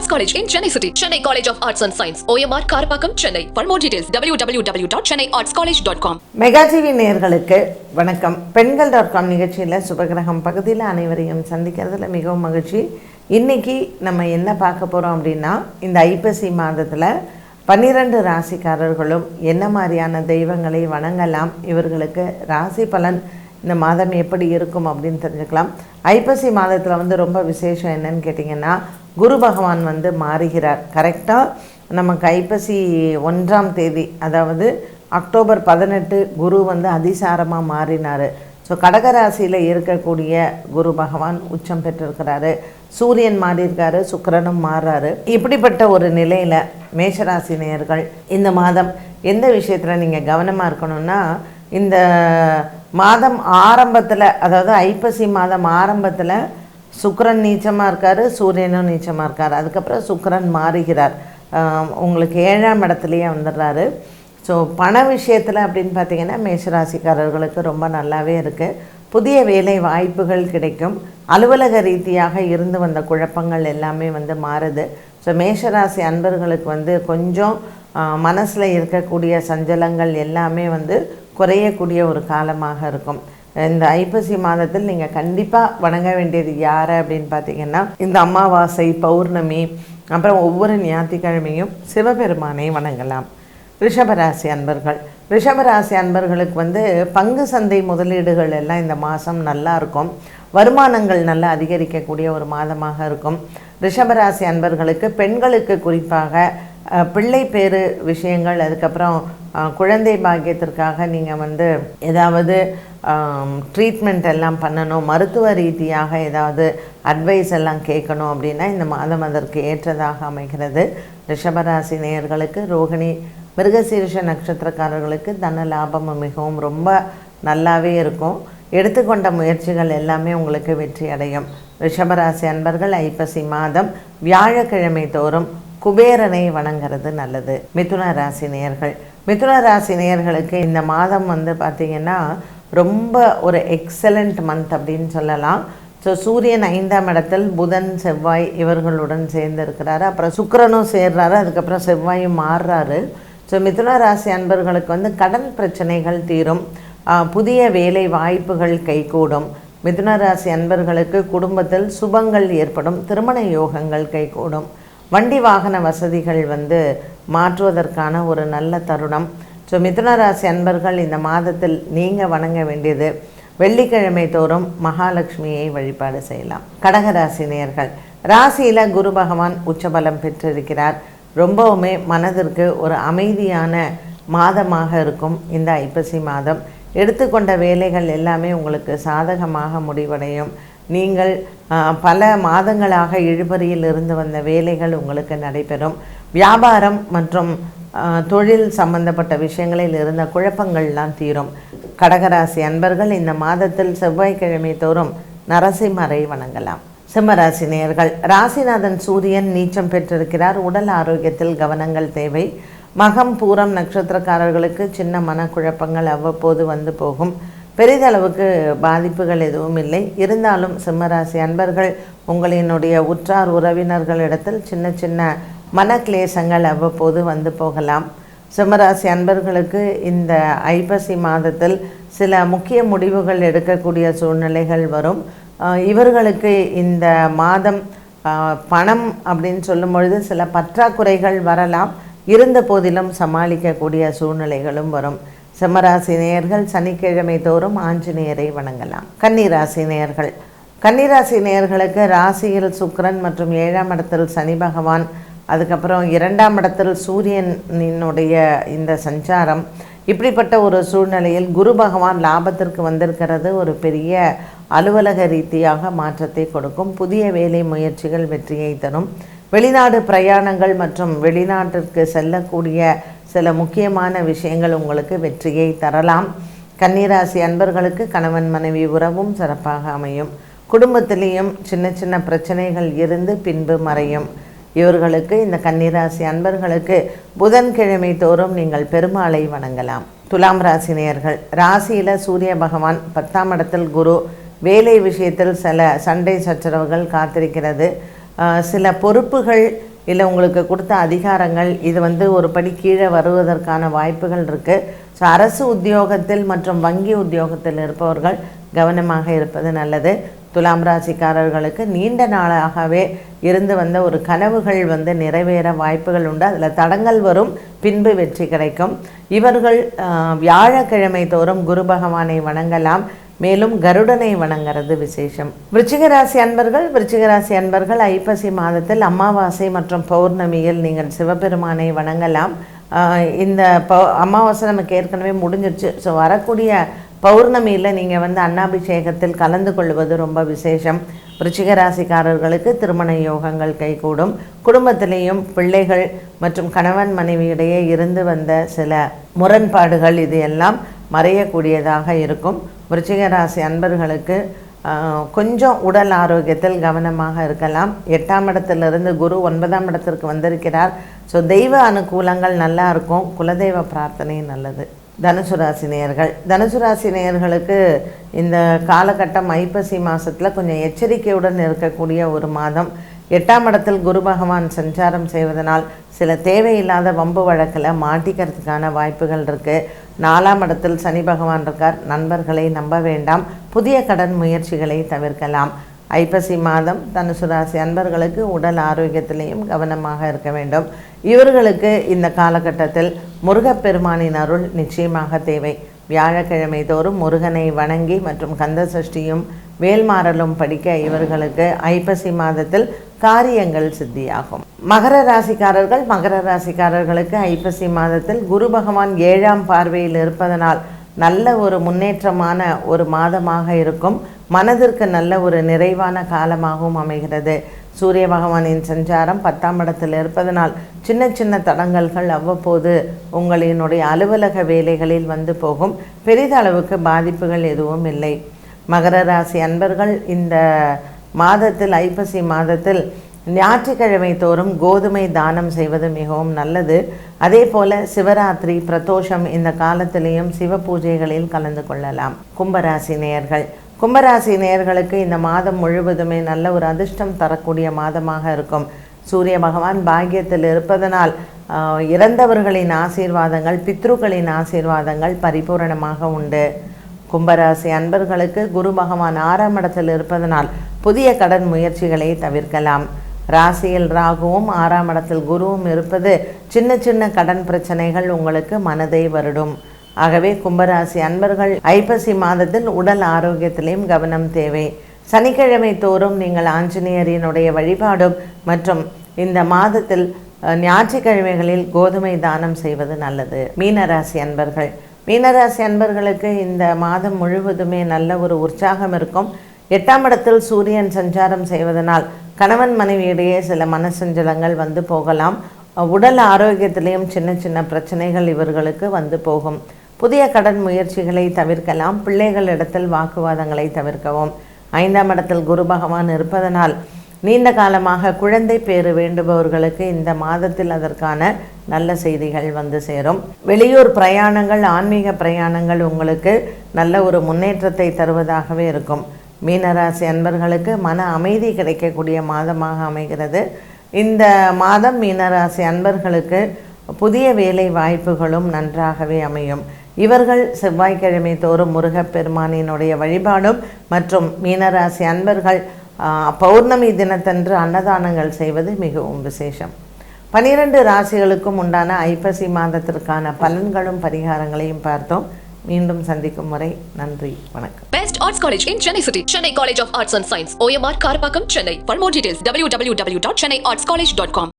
Arts College in Chennai City, Chennai College of Arts and Science, OMR Karapakam, Chennai. For more details, www.chennaiartscollege.com. Mega TV நேர்களுக்கு வணக்கம் பெண்கள் dot com நிகழ்ச்சியில் சுபகிரகம் பகுதியில் அனைவரையும் சந்திக்கிறதுல மிகவும் மகிழ்ச்சி இன்னைக்கு நம்ம என்ன பார்க்க போகிறோம் அப்படின்னா இந்த ஐப்பசி மாதத்தில் பன்னிரண்டு ராசிக்காரர்களும் என்ன மாதிரியான தெய்வங்களை வணங்கலாம் இவர்களுக்கு ராசி பலன் இந்த மாதம் எப்படி இருக்கும் அப்படின்னு தெரிஞ்சுக்கலாம் ஐப்பசி மாதத்தில் வந்து ரொம்ப விசேஷம் என்னன்னு கேட்டிங்கன்னா குரு பகவான் வந்து மாறுகிறார். கரெக்டாக நமக்கு ஐப்பசி ஒன்றாம் தேதி அதாவது அக்டோபர் பதினெட்டு குரு வந்து அதிசாரமாக மாறினார். ஸோ கடகராசியில் இருக்கக்கூடிய குரு பகவான் உச்சம் பெற்றிருக்கிறாரு. சூரியன் மாறியிருக்காரு சுக்கிரனும் மாறுறாரு. இப்படிப்பட்ட ஒரு நிலையில் மேஷராசி நேயர்கள் இந்த மாதம் எந்த விஷயத்தில் நீங்கள் கவனமாக இருக்கணும்னா இந்த மாதம் ஆரம்பத்தில் அதாவது ஐப்பசி மாதம் ஆரம்பத்தில் சுக்கரன் நீச்சமாக இருக்கார் சூரியனும் நீச்சமாக இருக்கார். அதுக்கப்புறம் சுக்கரன் மாறுகிறார். உங்களுக்கு ஏழாம் இடத்துலையே வந்துடுறாரு. ஸோ பண விஷயத்தில் அப்படின்னு பார்த்தீங்கன்னா மேஷராசிக்காரர்களுக்கு ரொம்ப நல்லாவே இருக்குது புதிய வேலை வாய்ப்புகள் கிடைக்கும். அலுவலக ரீதியாக இருந்து வந்த குழப்பங்கள் எல்லாமே வந்து மாறுது. ஸோ மேஷராசி அன்பர்களுக்கு வந்து கொஞ்சம் மனசில் இருக்கக்கூடிய சஞ்சலங்கள் எல்லாமே வந்து குறையக்கூடிய ஒரு காலமாக இருக்கும். இந்த ஐப்பசி மாதத்தில் நீங்கள் கண்டிப்பாக வணங்க வேண்டியது யார் அப்படின்னு பார்த்தீங்கன்னா இந்த அமாவாசை பௌர்ணமி அப்புறம் ஒவ்வொரு ஞாயிற்றுக்கிழமையும் சிவபெருமானை வணங்கலாம். ரிஷபராசி அன்பர்கள். ரிஷபராசி அன்பர்களுக்கு வந்து பங்கு சந்தை முதலீடுகள் எல்லாம் இந்த மாதம் நல்லா இருக்கும். வருமானங்கள் நல்லா அதிகரிக்கக்கூடிய ஒரு மாதமாக இருக்கும். ரிஷபராசி அன்பர்களுக்கு பெண்களுக்கு குறிப்பாக பிள்ளை பேரு விஷயங்கள் அதுக்கப்புறம் குழந்தை பாக்கியத்திற்காக நீங்கள் வந்து ஏதாவது ட்ரீட்மெண்ட் எல்லாம் பண்ணணும் மருத்துவ ரீதியாக ஏதாவது அட்வைஸ் எல்லாம் கேட்கணும் அப்படின்னா இந்த மாதம் அதற்கு ஏற்றதாக அமைகிறது. ரிஷபராசி நேயர்களுக்கு ரோகிணி மிருகசீரிஷ நட்சத்திரக்காரர்களுக்கு தன லாபமும் மிகவும் ரொம்ப நல்லாவே இருக்கும். எடுத்துக்கொண்ட முயற்சிகள் எல்லாமே உங்களுக்கு வெற்றி அடையும் ரிஷபராசி அன்பர்கள் ஐப்பசி மாதம் வியாழக்கிழமை தோறும் குபேரனை வணங்குறது நல்லது. மிதுன ராசி நேயர்கள். மிதுன ராசி நேயர்களுக்கு இந்த மாதம் வந்து பார்த்திங்கன்னா ரொம்ப ஒரு எக்ஸலண்ட் மந்த் அப்படின்னு சொல்லலாம். ஸோ சூரியன் ஐந்தாம் இடத்தில் புதன் செவ்வாய் இவர்களுடன் சேர்ந்து இருக்கிறாரு. அப்புறம் சுக்கரனும் சேர்றாரு. அதுக்கப்புறம் செவ்வாயும் மாறுறாரு. ஸோ மிதுன ராசி அன்பர்களுக்கு வந்து கடன் பிரச்சனைகள் தீரும். புதிய வேலை வாய்ப்புகள் கைகூடும். மிதுன ராசி அன்பர்களுக்கு குடும்பத்தில் சுபங்கள் ஏற்படும். திருமண யோகங்கள் கைகூடும். வண்டி வாகன வசதிகள் வந்து மாற்றுவதற்கான ஒரு நல்ல தருணம். ஸோ மிதுனராசி அன்பர்கள் இந்த மாதத்தில் நீங்கள் வணங்க வேண்டியது வெள்ளிக்கிழமை தோறும் மகாலட்சுமியை வழிபாடு செய்யலாம். கடகராசி நேயர்கள் ராசியில் குரு பகவான் உச்சபலம் பெற்றிருக்கிறார். ரொம்பவுமே மனதிற்கு ஒரு அமைதியான மாதமாக இருக்கும் இந்த ஐப்பசி மாதம். எடுத்துக்கொண்ட வேலைகள் எல்லாமே உங்களுக்கு சாதகமாக முடிவடையும். நீங்கள் பல மாதங்களாக இழுபறியில் இருந்து வந்த வேலைகள் உங்களுக்கு நடைபெறும். வியாபாரம் மற்றும் தொழில் சம்பந்தப்பட்ட விஷயங்களில் இருந்த குழப்பங்கள்லாம் தீரும். கடகராசி அன்பர்கள் இந்த மாதத்தில் செவ்வாய்க்கிழமை தோறும் நரசிம்மரை வணங்கலாம். சிம்மராசி நேர்கள் ராசிநாதன் சூரியன் நீச்சம் பெற்றிருக்கிறார். உடல் ஆரோக்கியத்தில் கவனங்கள் தேவை. மகம் பூரம் நட்சத்திரக்காரர்களுக்கு சின்ன மனக்குழப்பங்கள் அவ்வப்போது வந்து போகும். பெரிதளவுக்கு பாதிப்புகள் எதுவும் இல்லை. இருந்தாலும் சிம்மராசி அன்பர்கள் உங்களினுடைய உற்றார் உறவினர்களிடத்தில் சின்ன சின்ன மனக்லேசங்கள் அவ்வப்போது வந்து போகலாம். சிம்மராசி அன்பர்களுக்கு இந்த ஐப்பசி மாதத்தில் சில முக்கிய முடிவுகள் எடுக்கக்கூடிய சூழ்நிலைகள் வரும். இவர்களுக்கு இந்த மாதம் பணம் அப்படின்னு சொல்லும் பொழுது சில பற்றாக்குறைகள் வரலாம். இருந்த போதிலும் சமாளிக்கக்கூடிய சூழ்நிலைகளும் வரும். சிம்மராசி நேயர்கள் சனிக்கிழமை தோறும் ஆஞ்சநேயரை வணங்கலாம். கன்னிராசி நேயர்கள். கன்னிராசி நேயர்களுக்கு ராசியில் சுக்கரன் மற்றும் ஏழாம் இடத்தில் சனி பகவான் அதுக்கப்புறம் இரண்டாம் இடத்தில் சூரியனினுடைய இந்த சஞ்சாரம். இப்படிப்பட்ட ஒரு சூழ்நிலையில் குரு பகவான் லாபத்திற்கு வந்திருக்கிறது. ஒரு பெரிய அலுவலக ரீதியாக மாற்றத்தை கொடுக்கும். புதிய வேலை முயற்சிகள் வெற்றியை தரும். வெளிநாடு பிரயாணங்கள் மற்றும் வெளிநாட்டிற்கு செல்லக்கூடிய சில முக்கியமான விஷயங்கள் உங்களுக்கு வெற்றியை தரலாம். கன்னிராசி அன்பர்களுக்கு கணவன் மனைவி உறவும் சிறப்பாக அமையும். குடும்பத்திலேயும் சின்ன சின்ன பிரச்சனைகள் இருந்து பின்பு மறையும். இவர்களுக்கு இந்த கன்னிராசி அன்பர்களுக்கு புதன்கிழமை தோறும் நீங்கள் பெருமாளை வணங்கலாம். துலாம் ராசி நேயர்கள் ராசியில் சூரிய பகவான் பத்தாம் இடத்தில் குரு. வேலை விஷயத்தில் சில சண்டை சச்சரவுகள் காத்திருக்கிறது. சில பொறுப்புகள் இல்லை உங்களுக்கு கொடுத்த அதிகாரங்கள் இது வந்து ஒரு படி கீழே வருவதற்கான வாய்ப்புகள் இருக்குது ஸோ அரசு உத்தியோகத்தில் மற்றும் வங்கி உத்தியோகத்தில் இருப்பவர்கள் கவனமாக இருப்பது நல்லது. துலாம் ராசிக்காரர்களுக்கு நீண்ட நாளாகவே இருந்து வந்த ஒரு கனவுகள் வந்து நிறைவேற வாய்ப்புகள் உண்டு. அதில் தடங்கள் வரும் பின்பு வெற்றி கிடைக்கும். இவர்கள் வியாழக்கிழமை தோறும் குரு பகவானை வணங்கலாம். மேலும் கருடனை வணங்குறது விசேஷம். விருச்சிகராசி அன்பர்கள் விருச்சிகராசி அன்பர்கள் ஐப்பசி மாதத்தில் அமாவாசை மற்றும் பௌர்ணமியில் நீங்கள் சிவபெருமானை வணங்கலாம். இந்த பௌ அமாவாசை நமக்கு ஏற்கனவே முடிஞ்சிருச்சு. ஸோ வரக்கூடிய பௌர்ணமியில் நீங்கள் வந்து அன்னாபிஷேகத்தில் கலந்து கொள்வது ரொம்ப விசேஷம். ராசிக்காரர்களுக்கு திருமண யோகங்கள் கைகூடும். குடும்பத்திலேயும் பிள்ளைகள் மற்றும் கணவன் மனைவியிடையே இருந்து வந்த சில முரண்பாடுகள் இது எல்லாம் மறையக்கூடியதாக இருக்கும். விருச்சிக ராசி அன்பர்களுக்கு கொஞ்சம் உடல் ஆரோக்கியத்தில் கவனமாக இருக்கலாம். எட்டாம் இடத்திலிருந்து குரு ஒன்பதாம் இடத்திற்கு வந்திருக்கிறார். ஸோ தெய்வ அனுகூலங்கள் நல்லா இருக்கும். குலதெய்வ பிரார்த்தனை நல்லது. தனுசு ராசி நேயர்கள். தனுசு ராசி நேயர்களுக்கு இந்த காலகட்டம் ஐப்பசி மாதத்தில் கொஞ்சம் எச்சரிக்கையுடன் இருக்கக்கூடிய ஒரு மாதம். எட்டாம் இடத்தில் குரு பகவான் சஞ்சாரம் செய்வதனால் சில தேவையில்லாத வம்பு வழக்கில் மாட்டிக்கிறதுக்கான வாய்ப்புகள் இருக்குது நாலாம் இடத்தில் சனி பகவான் இருக்கார். நண்பர்களை நம்ப வேண்டாம். புதிய கடன் முயற்சிகளை தவிர்க்கலாம். ஐப்பசி மாதம் தனுசு ராசி அன்பர்களுக்கு உடல் ஆரோக்கியத்திலையும் கவனமாக இருக்க வேண்டும். இவர்களுக்கு இந்த காலகட்டத்தில் முருகப்பெருமானின் அருள் நிச்சயமாக தேவை. வியாழக்கிழமை தோறும் முருகனை வணங்கி மற்றும் கந்த சஷ்டியும் வேல்மாறலும் படிக்க இவர்களுக்கு ஐப்பசி மாதத்தில் காரியங்கள் சித்தியாகும். மகர ராசிக்காரர்கள் மகர ராசிக்காரர்களுக்கு ஐப்பசி மாதத்தில் குரு பகவான் ஏழாம் பார்வையில் இருப்பதனால் நல்ல ஒரு முன்னேற்றமான ஒரு மாதமாக இருக்கும். மனதிற்கு நல்ல ஒரு நிறைவான காலமாகவும் அமைகிறது. சூரிய பகவானின் சஞ்சாரம் பத்தாம் இடத்தில் இருப்பதனால் சின்ன சின்ன தடங்கல்கள் அவ்வப்போது உங்களினுடைய அலுவலக வேலைகளில் வந்து போகும். பெரிதளவுக்கு பாதிப்புகள் எதுவும் இல்லை. மகர ராசி அன்பர்கள் இந்த மாதத்தில் ஐப்பசி மாதத்தில் ஞாயிற்றுக்கிழமை தோறும் கோதுமை தானம் செய்வது மிகவும் நல்லது. அதே போல சிவராத்திரி பிரதோஷம் இந்த காலத்திலேயும் சிவ பூஜைகளில் கலந்து கொள்ளலாம். கும்பராசி நேயர்கள் கும்பராசி நேயர்களுக்கு இந்த மாதம் முழுவதுமே நல்ல ஒரு அதிர்ஷ்டம் தரக்கூடிய மாதமாக இருக்கும். சூரிய பகவான் பாக்கியத்தில் இருப்பதனால் இறந்தவர்களின் ஆசீர்வாதங்கள் பித்ருக்களின் ஆசீர்வாதங்கள் பரிபூரணமாக உண்டு. கும்பராசி அன்பர்களுக்கு குரு பகவான் ஆறாம் இடத்தில் இருப்பதனால் புதிய கடன் முயற்சிகளை தவிர்க்கலாம். ராசியில் ராகுவும் ஆறாம் இடத்தில் குருவும் இருப்பது சின்ன சின்ன கடன் பிரச்சனைகள் உங்களுக்கு மனதை வருடும். ஆகவே கும்பராசி அன்பர்கள் ஐப்பசி மாதத்தில் உடல் ஆரோக்கியத்திலையும் கவனம் தேவை. சனிக்கிழமை தோறும் நீங்கள் ஆஞ்சநேயரினுடைய வழிபாடும் மற்றும் இந்த மாதத்தில் ஞாயிற்றுக்கிழமைகளில் கோதுமை தானம் செய்வது நல்லது. மீனராசி அன்பர்கள். மீனராசி அன்பர்களுக்கு இந்த மாதம் முழுவதுமே நல்ல ஒரு உற்சாகம் இருக்கும். எட்டாம் இடத்தில் சூரியன் சஞ்சாரம் செய்வதனால் கணவன் மனைவியிடையே சில மனசஞ்சலங்கள் வந்து போகலாம். உடல் ஆரோக்கியத்திலையும் சின்ன சின்ன பிரச்சனைகள் இவர்களுக்கு வந்து போகும். புதிய கடன் முயற்சிகளை தவிர்க்கலாம். பிள்ளைகளிடத்தில் வாக்குவாதங்களை தவிர்க்கவும். ஐந்தாம் இடத்தில் குரு பகவான் இருப்பதனால் நீண்ட காலமாக குழந்தை பேறு வேண்டுபவர்களுக்கு இந்த மாதத்தில் அதற்கான நல்ல செய்திகள் வந்து சேரும். வெளியூர் பிரயாணங்கள் ஆன்மீக பிரயாணங்கள் உங்களுக்கு நல்ல ஒரு முன்னேற்றத்தை தருவதாகவே இருக்கும். மீனராசி அன்பர்களுக்கு மன அமைதி கிடைக்கக்கூடிய மாதமாக அமைகிறது. இந்த மாதம் மீனராசி அன்பர்களுக்கு புதிய வேலை வாய்ப்புகளும் நன்றாகவே அமையும். இவர்கள் செவ்வாய்க்கிழமை தோறும் முருகப்பெருமானினுடைய வழிபாடும் மற்றும் மீனராசி அன்பர்கள் பௌர்ணமி தினத்தன்று அன்னதானங்கள் செய்வது மிகவும் விசேஷம். பனிரெண்டு ராசிகளுக்கும் உண்டான ஐப்பசி மாதத்திற்கான பலன்களும் பரிகாரங்களையும் பார்த்தோம். மீண்டும் சந்திக்கும் வரை நன்றி. வணக்கம். Best Best Arts College in Chennai City. Chennai College of details W W W dot Chennai arts college dot com